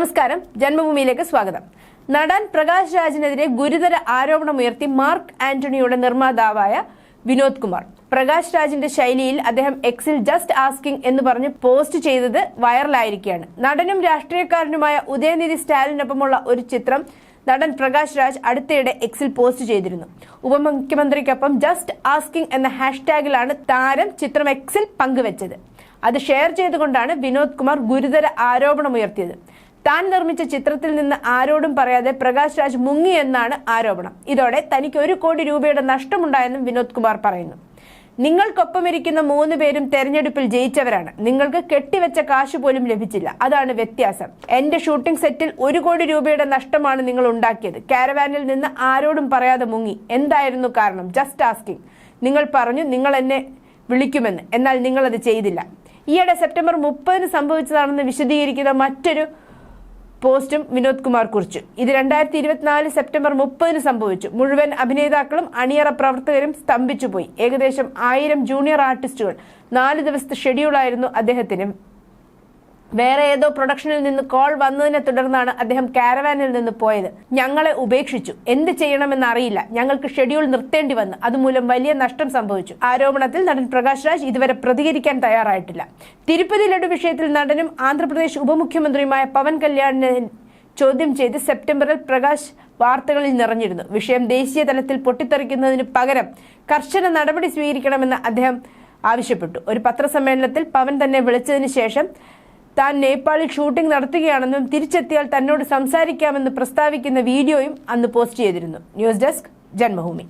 നമസ്കാരം. ജന്മഭൂമിയിലേക്ക് സ്വാഗതം. നടൻ പ്രകാശ് രാജിനെതിരെ ഗുരുതര ആരോപണമുയർത്തി മാർക്ക് ആന്റണിയുടെ നിർമ്മാതാവായ വിനോദ് കുമാർ. പ്രകാശ് രാജിന്റെ ശൈലിയിൽ അദ്ദേഹം എക്സിൽ ജസ്റ്റ് ആസ്കിംഗ് എന്ന് പറഞ്ഞ് പോസ്റ്റ് ചെയ്തത് വൈറലായിരിക്കുകയാണ്. നടനും രാഷ്ട്രീയക്കാരനുമായ ഉദയനിധി സ്റ്റാലിനൊപ്പമുള്ള ഒരു ചിത്രം നടൻ പ്രകാശ് രാജ് അടുത്തിടെ എക്സിൽ പോസ്റ്റ് ചെയ്തിരുന്നു. ഉപമുഖ്യമന്ത്രിക്കൊപ്പം ജസ്റ്റ് ആസ്കിംഗ് എന്ന ഹാഷ്ടാഗിലാണ് താരം ചിത്രം എക്സിൽ പങ്കുവച്ചത്. അത് ഷെയർ ചെയ്തുകൊണ്ടാണ് വിനോദ് കുമാർ ഗുരുതര ആരോപണമുയർത്തിയത് താൻ നിർമ്മിച്ച ചിത്രത്തിൽ നിന്ന് ആരോടും പറയാതെ പ്രകാശ് രാജ് മുങ്ങി എന്നാണ് ആരോപണം. ഇതോടെ തനിക്ക് ഒരു കോടി രൂപയുടെ നഷ്ടമുണ്ടായെന്നും വിനോദ് കുമാർ പറയുന്നു. നിങ്ങൾക്കൊപ്പം ഇരിക്കുന്ന മൂന്ന് പേരും തെരഞ്ഞെടുപ്പിൽ ജയിച്ചവരാണ്. നിങ്ങൾക്ക് കെട്ടിവെച്ച കാശ് പോലും ലഭിച്ചില്ല. അതാണ് വ്യത്യാസം. എന്റെ ഷൂട്ടിംഗ് സെറ്റിൽ ഒരു കോടി രൂപയുടെ നഷ്ടമാണ് നിങ്ങൾ ഉണ്ടാക്കിയത്. കാരവാനിൽ നിന്ന് ആരോടും പറയാതെ മുങ്ങി. എന്തായിരുന്നു കാരണം? ജസ്റ്റ് ആസ്കിംഗ് നിങ്ങൾ പറഞ്ഞു നിങ്ങൾ എന്നെ വിളിക്കുമെന്ന്. എന്നാൽ നിങ്ങൾ അത് ചെയ്തില്ല. ഈയിടെ സെപ്റ്റംബർ മുപ്പതിന് സംഭവിച്ചതാണെന്ന് വിശദീകരിക്കുന്ന മറ്റൊരു പോസ്റ്റും വിനോദ് കുമാർ കുറിച്ചു. ഇത് രണ്ടായിരത്തി ഇരുപത്തിനാല് സെപ്റ്റംബർ മുപ്പതിന് സംഭവിച്ചു. മുഴുവൻ അഭിനേതാക്കളും അണിയറ പ്രവർത്തകരും സ്തംഭിച്ചുപോയി. ഏകദേശം ആയിരം ജൂനിയർ ആർട്ടിസ്റ്റുകൾ നാല് ദിവസത്തെ ഷെഡ്യൂളായിരുന്നു അദ്ദേഹത്തിന് വേറെ ഏതോ പ്രൊഡക്ഷനിൽ നിന്ന് കോൾ വന്നതിനെ തുടർന്നാണ് അദ്ദേഹം കാരവാനിൽ നിന്ന് പോയത്. ഞങ്ങളെ ഉപേക്ഷിച്ചു. എന്ത് ചെയ്യണമെന്ന് അറിയില്ല. ഞങ്ങൾക്ക് ഷെഡ്യൂൾ നിർത്തേണ്ടി വന്നു. അതുമൂലം വലിയ നഷ്ടം സംഭവിച്ചു. ആരോപണത്തിൽ നടൻ പ്രകാശ് രാജ് ഇതുവരെ പ്രതികരിക്കാൻ തയ്യാറായിട്ടില്ല. തിരുപ്പതി ലഡു വിഷയത്തിൽ നടനും ആന്ധ്രാപ്രദേശ് ഉപമുഖ്യമന്ത്രിയുമായ പവൻ കല്യാണിനെ ചോദ്യം ചെയ്ത് സെപ്റ്റംബറിൽ പ്രകാശ് വാർത്തകളിൽ നിറഞ്ഞിരുന്നു. വിഷയം ദേശീയ തലത്തിൽ പൊട്ടിത്തെറിക്കുന്നതിന് പകരം കർശന നടപടി സ്വീകരിക്കണമെന്ന് അദ്ദേഹം ആവശ്യപ്പെട്ടു. ഒരു പത്രസമ്മേളനത്തിൽ പവൻ തന്നെ വിളിച്ചതിന് ശേഷം താൻ നേപ്പാളിൽ ഷൂട്ടിംഗ് നടത്തുകയാണെന്നും തിരിച്ചെത്തിയാൽ തന്നോട് സംസാരിക്കാമെന്ന് പ്രസ്താവിക്കുന്ന വീഡിയോയും അന്ന് പോസ്റ്റ് ചെയ്തിരുന്നു. News desk Janmabhumi.